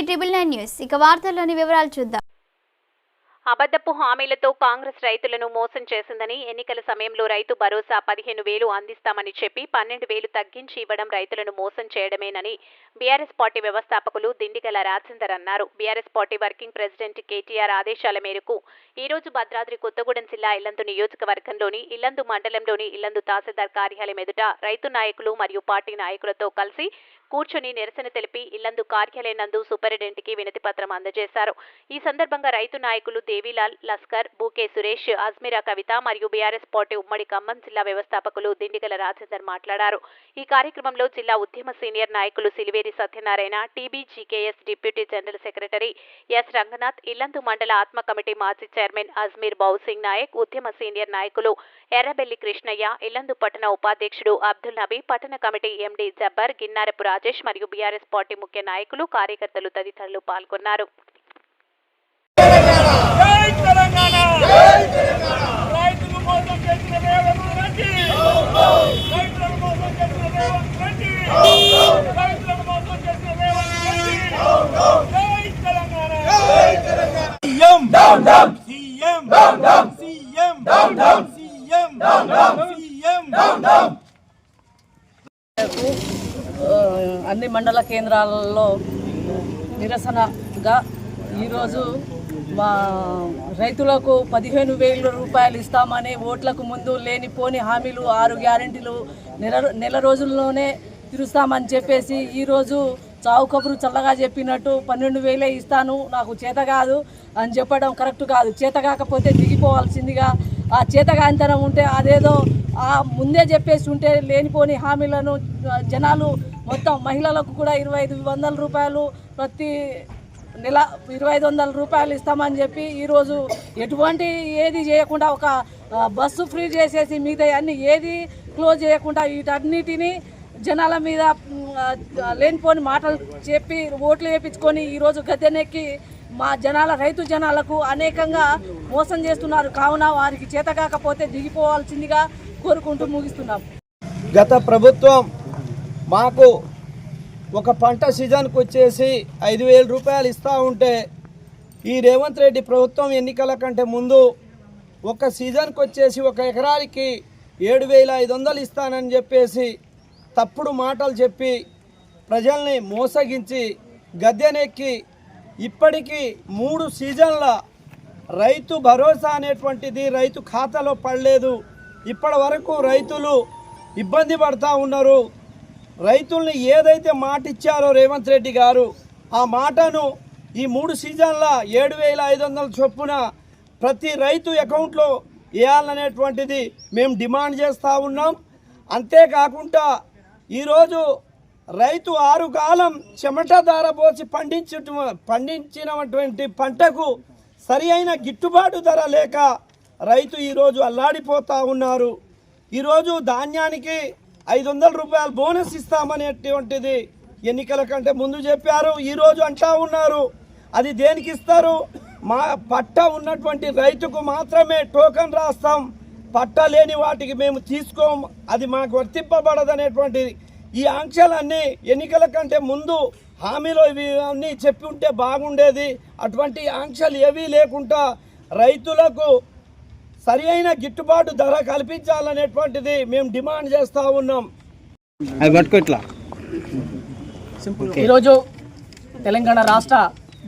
TV triple nine news. ఇక వార్తల్లోని వివరాలు చూద్దాం. అబద్ధపు హామీలతో కాంగ్రెస్ రైతులను మోసం చేసిందని ఎన్నికల సమయంలో రైతు భరోసా పదిహేను వేలు అందిస్తామని చెప్పి పన్నెండు వేలు తగ్గించి ఇవ్వడం రైతులను మోసం చేయడమేనని బీఆర్ఎస్ పార్టీ వ్యవస్థాపకులు దిండిగల రాజేందర్ అన్నారు. BRS party working president KTR ఆదేశాల మేరకు ఈ రోజు భద్రాద్రి కొత్తగూడెం జిల్లా ఇల్లందు నియోజకవర్గంలోని ఇల్లందు మండలంలోని ఇల్లందు తహసీల్దార్ కార్యాలయం ఎదుట రైతు నాయకులు మరియు పార్టీ నాయకులతో కలిసి కూర్చొని నిరసన తెలిపి ఇల్లందు కార్యాలయం నందు సూపరింటెండెంట్కి వినతి పత్రం అందజేశారు. ఈ సందర్భంగా రైతు నాయకులు దేవిలాల్ లస్కర్ బూకే సురేష్ అజ్మీరా కవిత మరియు బీఆర్ఎస్ పార్టీ ఉమ్మడి ఖమ్మం జిల్లా వ్యవస్థాపకులు దిండిగల రాజేందర్ మాట్లాడారు. ఈ కార్యక్రమంలో జిల్లా ఉద్యమ సీనియర్ నాయకులు Siliveri Satyanarayana TBGKS deputy general secretary S Ranganath Yellandu మండల ఆత్మ కమిటీ మాజీ చైర్మన్ అజ్మీర్ బౌసింగ్ నాయక్ ఉద్యమ సీనియర్ నాయకులు ఎర్రబెల్లి కృష్ణయ్య ఇల్లందు పట్టణ ఉపాధ్యక్షుడు అబ్దుల్ నబీ పట్టణ కమిటీ ఎండీ జబ్బర్ గిన్నారపు రాజేష్ మరియు బీఆర్ఎస్ పార్టీ ముఖ్య నాయకులు కార్యకర్తలు తదితరులు పాల్గొన్నారు రేవంత్ రెడ్డి రైతులను మోసం చేసిన రేవంత్ రెడ్డి రైతులను మోసం చేసిన రేవంత్ రెడ్డి జై Telangana CM CM CM CM CM ఆ, అన్ని మండల కేంద్రాలలో నిరసనగా ఈరోజు మా రైతులకు పదిహేను వేల రూపాయలు ఇస్తామని ఓట్లకు ముందు లేనిపోని హామీలు ఆరు గ్యారెంటీలు నెల నెల రోజుల్లోనే తీరుస్తామని చెప్పేసి ఈరోజు చావు కబురు చల్లగా చెప్పినట్టు పన్నెండు వేలే ఇస్తాను నాకు చేత కాదు అని చెప్పడం కరెక్ట్ కాదు. చేత కాకపోతే దిగిపోవాల్సిందిగా ఆ చేతగాంతనం ఉంటే అదేదో ఆ ముందే చెప్పేసి ఉంటే లేనిపోని హామీలను జనాలు మొత్తం మహిళలకు కూడా ఇరవై ఐదు వందల రూపాయలు ప్రతి నెల ఇరవై ఐదు వందల రూపాయలు ఇస్తామని చెప్పి ఈరోజు ఎటువంటి ఏది చేయకుండా ఒక బస్సు ఫ్రీ చేసేసి మిగతా అన్ని ఏది క్లోజ్ చేయకుండా వీటన్నిటిని జనాల మీద లేనిపోని మాటలు చెప్పి ఓట్లు వేయించుకొని ఈరోజు గద్దెనెక్కి మా జనాల రైతు జనాలకు అనేకంగా మోసం చేస్తున్నారు. కావున వారికి చేత కాకపోతే దిగిపోవాల్సిందిగా కోరుకుంటూ ముగిస్తున్నాం. గత ప్రభుత్వం మాకు ఒక పంట సీజన్కి వచ్చేసి ఐదు వేల రూపాయలు ఇస్తూ ఉంటే ఈ రేవంత్ రెడ్డి ప్రభుత్వం ఎన్నికల కంటే ముందు ఒక సీజన్కి వచ్చేసి ఒక ఎకరానికి ఏడు వేల ఐదు వందలు ఇస్తానని చెప్పేసి తప్పుడు మాటలు చెప్పి ప్రజల్ని మోసగించి గద్దెనెక్కి ఇప్పటికీ మూడు సీజన్ల రైతు భరోసా అనేటువంటిది రైతు ఖాతాలో పడలేదు. ఇప్పటి వరకు రైతులు ఇబ్బంది పడతా ఉన్నారు. రైతుల్ని ఏదైతే మాట ఇచ్చారో రేవంత్ రెడ్డి గారు ఆ మాటను ఈ మూడు సీజన్ల ఏడు వేల ఐదు వందల చొప్పున ప్రతి రైతు అకౌంట్లో వేయాలనేటువంటిది మేము డిమాండ్ చేస్తూ ఉన్నాం. అంతేకాకుండా ఈరోజు రైతు ఆరు కాలం చెమట ధార పోసి పండించ పండించినటువంటి పంటకు సరి అయిన గిట్టుబాటు ధర లేక రైతు ఈరోజు అల్లాడిపోతూ ఉన్నారు. ఈరోజు ధాన్యానికి ఐదు వందల రూపాయలు బోనస్ ఇస్తామనేటువంటిది ఎన్నికల కంటే ముందు చెప్పారు ఈరోజు అంటా ఉన్నారు. అది దేనికి ఇస్తారు? మా పట్ట ఉన్నటువంటి రైతుకు మాత్రమే టోకన్ రాస్తాం. పట్ట లేని వాటికి మేము తీసుకోం. అది మాకు వర్తింపబడదనేటువంటిది. ఈ ఆంక్షలన్నీ ఎన్నికల కంటే ముందు హామీలో ఇవి అన్నీ చెప్పి ఉంటే బాగుండేది. అటువంటి ఆంక్షలు ఏవీ లేకుండా రైతులకు సరి అయిన గిట్టుబాటు ధర కల్పించాలనేటువంటిది మేము డిమాండ్ చేస్తూ ఉన్నాం. ఈరోజు తెలంగాణ రాష్ట్ర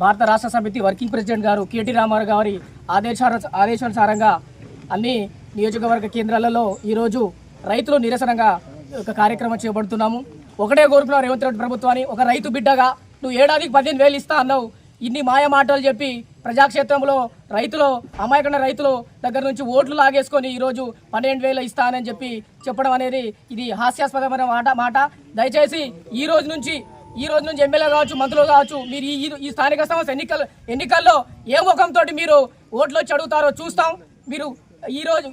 భారత రాష్ట్ర సమితి వర్కింగ్ ప్రెసిడెంట్ గారు కేటీ రామారావు గారి ఆదేశాల ఆదేశానుసారంగా అన్ని నియోజకవర్గ కేంద్రాలలో ఈరోజు రైతులు నిరసనగా ఒక కార్యక్రమం చేపడుతున్నాము. ఒకటే కోరుకున్నావు రేవంత్ రెడ్డి ప్రభుత్వాన్ని ఒక రైతు బిడ్డగా నువ్వు ఏడాదికి పదిహేను వేలు ఇస్తా అన్నావు. ఇన్ని మాయ మాటలు చెప్పి ప్రజాక్షేత్రంలో రైతులు అమాయకున్న రైతులు దగ్గర నుంచి ఓట్లు లాగేసుకొని ఈరోజు పన్నెండు వేలు ఇస్తానని చెప్పి చెప్పడం అనేది ఇది హాస్యాస్పదమైన మాట మాట. దయచేసి ఈ రోజు నుంచి ఈ రోజు నుంచి ఎమ్మెల్యే కావచ్చు మంత్రులు కావచ్చు మీరు ఈ ఈ స్థానిక సంస్థ ఎన్నికలు ఎన్నికల్లో ఏ ముఖంతో మీరు ఓట్లు వచ్చి అడుగుతారో చూస్తాం. మీరు ఈ రోజు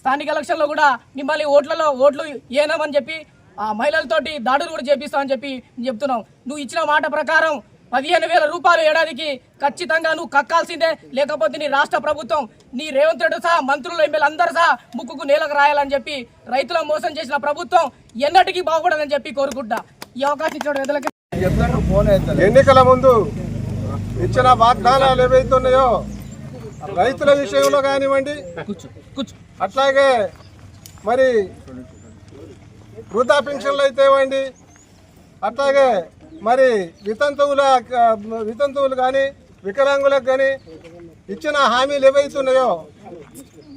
స్థానిక ఎలక్షన్లో కూడా మిమ్మల్ని ఓట్లలో ఓట్లు ఏనామని చెప్పి ఆ మహిళలతోటి దాడులు కూడా చేపిస్తామని చెప్పి చెప్తున్నాం. నువ్వు ఇచ్చిన మాట ప్రకారం పదిహేను వేల రూపాయలు ఏడాదికి ఖచ్చితంగా నువ్వు కక్కాల్సిందే. లేకపోతే నీ రాష్ట్ర ప్రభుత్వం నీ రేవంత్ రెడ్డి సహా మంత్రులు ఎమ్మెల్యే అందరు సహా ముక్కుకు నేలకు రాయాలని చెప్పి రైతులను మోసం చేసిన ప్రభుత్వం ఎన్నటికీ బాగుపడదని చెప్పి కోరుకుంటా. ఈ అవకాశం ఇచ్చిన పెద్దలకి ఎన్నికల ముందు ఇచ్చిన వాగ్దానాలు ఏవైతున్నాయో రైతుల విషయంలో కానివ్వండి అట్లాగే మరి వృద్ధా పెన్షన్లు అయితే ఇవ్వండి అట్లాగే మరి వితంతువుల వితంతువులు కానీ వికలాంగులకు కానీ ఇచ్చిన హామీలు ఏవైతున్నాయో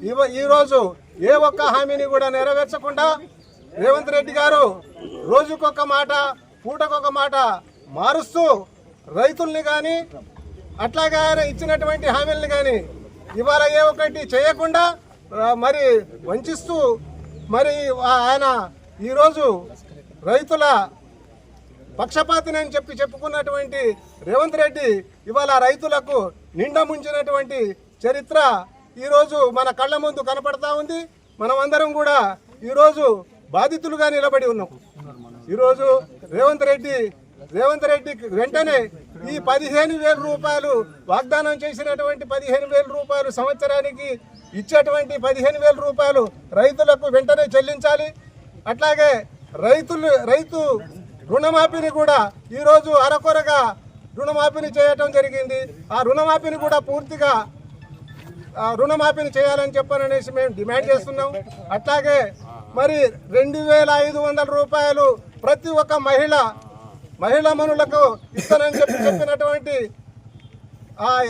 ఇవ ఈరోజు ఏ ఒక్క హామీని కూడా నెరవేర్చకుండా రేవంత్ రెడ్డి గారు రోజుకొక మాట పూటకొక మాట మారుస్తూ రైతుల్ని కానీ అట్లాగే ఆయన ఇచ్చినటువంటి హామీలను కానీ ఇవాళ ఏ ఒక్కటి చేయకుండా మరి వంచిస్తూ మరి ఆయన ఈరోజు రైతుల పక్షపాతిని అని చెప్పి చెప్పుకున్నటువంటి రేవంత్ రెడ్డి ఇవాళ రైతులకు నిండా ముంచినటువంటి చరిత్ర ఈరోజు మన కళ్ళ ముందు కనపడతా ఉంది. మనమందరం కూడా ఈరోజు బాధితులుగా నిలబడి ఉన్నాం. ఈరోజు రేవంత్ రెడ్డి రేవంత్ రెడ్డి వెంటనే ఈ పదిహేను వేల రూపాయలు వాగ్దానం చేసినటువంటి పదిహేను వేల రూపాయలు సంవత్సరానికి ఇచ్చేటువంటి పదిహేను వేల రూపాయలు రైతులకు వెంటనే చెల్లించాలి. అట్లాగే రైతులు రైతు రుణమాఫీని కూడా ఈరోజు అరకొరగా రుణమాఫీని చేయటం జరిగింది. ఆ రుణమాఫీని కూడా పూర్తిగా రుణమాఫీని చేయాలని చెప్పననేసి మేము డిమాండ్ చేస్తున్నాం. అట్లాగే మరి రెండు వేల ఐదు వందల రూపాయలు ప్రతి ఒక్క మహిళ మహిళా మనులకు ఇస్తానని చెప్పి చెప్పినటువంటి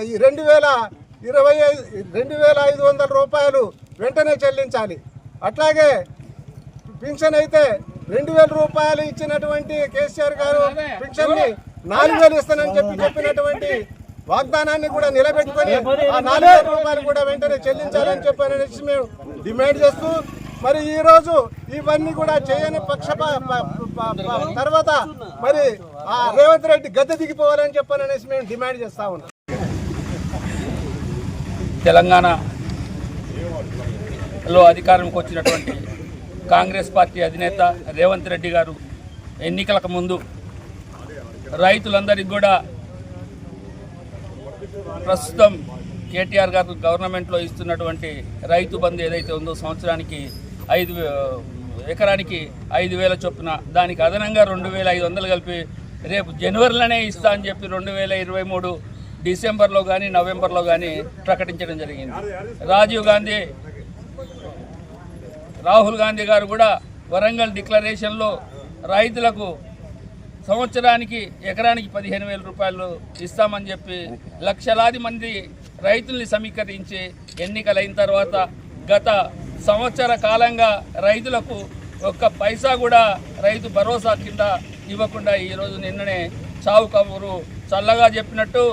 ఈ రెండు వేల ఇరవై ఐదు రెండు వేల ఐదు వందల రూపాయలు వెంటనే చెల్లించాలి. అట్లాగే పింఛన్ అయితే రెండు వేల రూపాయలు ఇచ్చినటువంటి కేసీఆర్ గారు పింఛన్ని నాలుగు వేలు ఇస్తానని చెప్పి చెప్పినటువంటి వాగ్దానాన్ని కూడా నిలబెట్టుకొని ఆ నాలుగు వేల రూపాయలు కూడా వెంటనే చెల్లించాలని చెప్పి అనేసి మేము డిమాండ్ చేస్తూ మరి ఈ రోజు ఇవన్నీ కూడా చేయని పక్ష తర్వాత మరి ఆ రేవంత్ రెడ్డి గద్దె దిగిపోవాలని చెప్పని అనేసి మేము డిమాండ్ చేస్తా ఉన్నాం. తెలంగాణలో అధికారంకి వచ్చినటువంటి కాంగ్రెస్ పార్టీ అధినేత రేవంత్ రెడ్డి గారు ఎన్నికలకు ముందు రైతులందరికీ కూడా ప్రస్తుతం కేటీఆర్ గారు గవర్నమెంట్లో ఇస్తున్నటువంటి రైతు బంధు ఏదైతే ఉందో సంవత్సరానికి ఐదు ఎకరానికి ఐదు వేల చొప్పున దానికి అదనంగా రెండు వేల ఐదు వందలు కలిపి రేపు జనవరిలోనే ఇస్తా అని చెప్పి రెండు వేల ఇరవై మూడు డిసెంబర్లో కానీ నవంబర్లో కానీ ప్రకటించడం జరిగింది. రాజీవ్ గాంధీ రాహుల్ గాంధీ గారు కూడా వరంగల్ డిక్లరేషన్లో రైతులకు సంవత్సరానికి ఎకరానికి పదిహేను వేల రూపాయలు ఇస్తామని చెప్పి లక్షలాది మంది రైతుల్ని సమీకరించి ఎన్నికలైన తర్వాత గత సంవత్సర కాలంగా రైతులకు ఒక్క పైసా కూడా రైతు భరోసా కింద ఇవ్వకుండా ఈరోజు నిన్ననే చావు కబురు చల్లగా చెప్పినట్టు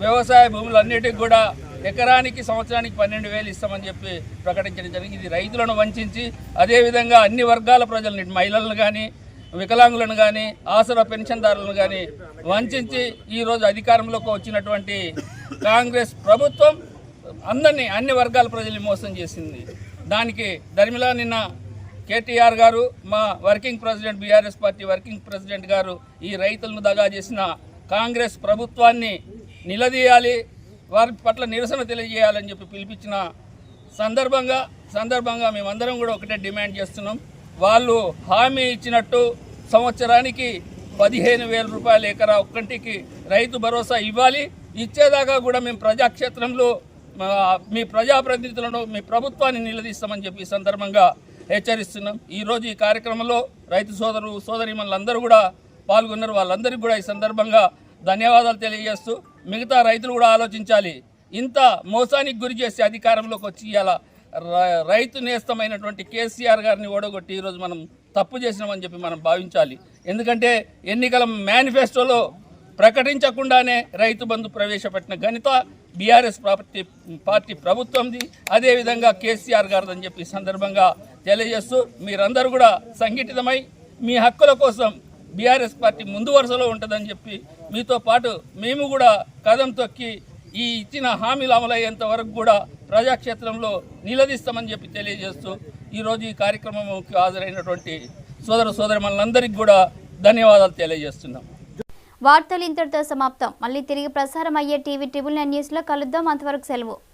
వ్యవసాయ భూములన్నిటికి కూడా ఎకరానికి సంవత్సరానికి పన్నెండు వేలు ఇస్తామని చెప్పి ప్రకటించడం జరిగింది. ఇది రైతులను వంచి అదేవిధంగా అన్ని వర్గాల ప్రజలని మహిళలను కానీ వికలాంగులను కానీ ఆసరా పెన్షన్దారులను కానీ వంచి ఈరోజు అధికారంలోకి వచ్చినటువంటి కాంగ్రెస్ ప్రభుత్వం అందరినీ అన్ని వర్గాల ప్రజల్ని మోసం చేసింది. దానికి ధర్మిలా నిన్న కేటీఆర్ గారు మా working president BRS party working president garu ఈ రైతులను దగా చేసిన కాంగ్రెస్ ప్రభుత్వాన్ని నిలదీయాలి. వారి పట్ల నిరసన తెలియజేయాలని చెప్పి పిలిపించిన సందర్భంగా సందర్భంగా మేమందరం కూడా ఒకటే డిమాండ్ చేస్తున్నాం. వాళ్ళు హామీ ఇచ్చినట్టు సంవత్సరానికి పదిహేను వేల రూపాయల ఎకరా ఒక్కంటికి రైతు భరోసా ఇవ్వాలి. ఇచ్చేదాకా కూడా మేము ప్రజాక్షేత్రంలో మా- మీ ప్రజాప్రతినిధులను మీ ప్రభుత్వాన్ని నిలదీస్తామని చెప్పి ఈ సందర్భంగా హెచ్చరిస్తున్నాం. ఈరోజు ఈ కార్యక్రమంలో రైతు సోదరు సోదరిమణులందరూ కూడా పాల్గొన్నారు. వాళ్ళందరికీ కూడా ఈ సందర్భంగా ధన్యవాదాలు తెలియజేస్తూ మిగతా రైతులు కూడా ఆలోచించాలి. ఇంత మోసానికి గురి చేసి అధికారంలోకి వచ్చి ఇలా రైతు నేస్తమైనటువంటి కేసీఆర్ గారిని ఓడగొట్టి ఈరోజు మనం తప్పు చేసినామని చెప్పి మనం భావించాలి. ఎందుకంటే ఎన్నికల మేనిఫెస్టోలో ప్రకటించకుండానే రైతు బంధు ప్రవేశపెట్టిన ఘనత బీఆర్ఎస్ పార్టీ పార్టీ ప్రభుత్వంది. అదేవిధంగా కేసీఆర్ గారిదని చెప్పి సందర్భంగా తెలియజేస్తూ మీరందరూ కూడా సంఘటితమై మీ హక్కుల కోసం బీఆర్ఎస్ పార్టీ ముందు వరుసలో ఉంటుందని చెప్పి మీతో పాటు మేము కూడా కదం తొక్కి ఈ ఇచ్చిన హామీలు అమలయ్యేంత వరకు కూడా ప్రజాక్షేత్రంలో నిలదీస్తామని చెప్పి తెలియజేస్తూ ఈరోజు ఈ కార్యక్రమంకి హాజరైనటువంటి సోదర సోదరిమణులందరికీ కూడా ధన్యవాదాలు తెలియజేస్తున్నాం. వార్తలు ఇంతటితో సమాప్తం. మళ్ళీ తిరిగి ప్రసారం అయ్యే టీవీ ట్రిబుల్ నైన్ న్యూస్లో కలుద్దాం. అంతవరకు సెలవు.